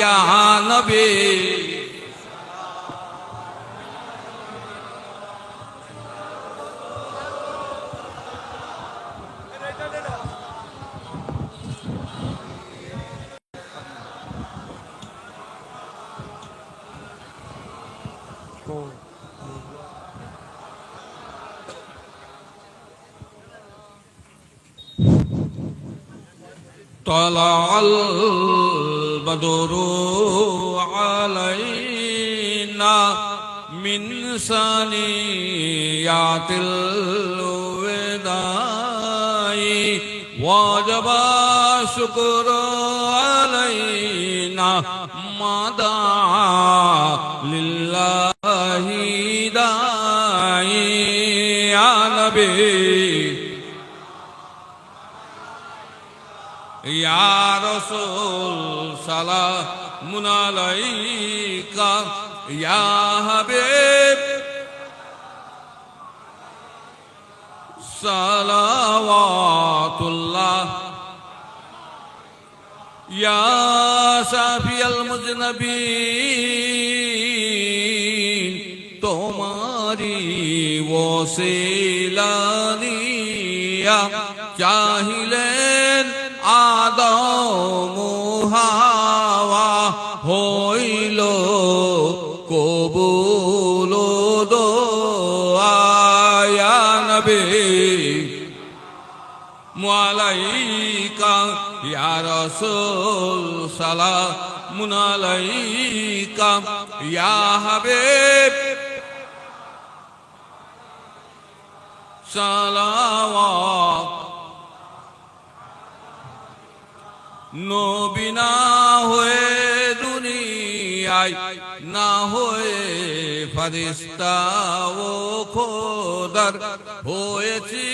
ইয়া নবী। طلع البدر علينا من ثنيات الوداع وجب الشكر علينا ما دعا لله داعي يا نبي یا رسول سلام علیکہ، یا حبیب، صلوات اللہ، یا صحفی المجنبین، تمہاری وہ سیلانی یا چاہلے হাওয়া হইল কবুল দোয়া নবী। মালাইকা ইয়া রাসূল সালামুন আলাইকা ইয়া হাবিব। সালাওয়াত নবী না হয়ে দুনিয়ায়, না হয়ে ফারিস্তা ও খোদার হয়েছি।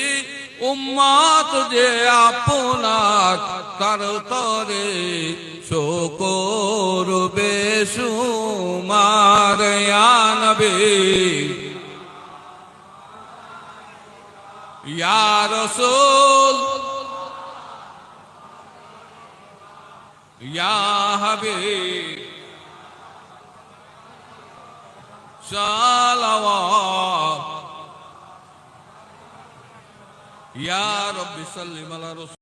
উম্মাত যে আপনার, তার তরে শোকর বেসুমার নবী। ইয়া يا حبيب صلوات. يا رب سلم على رسول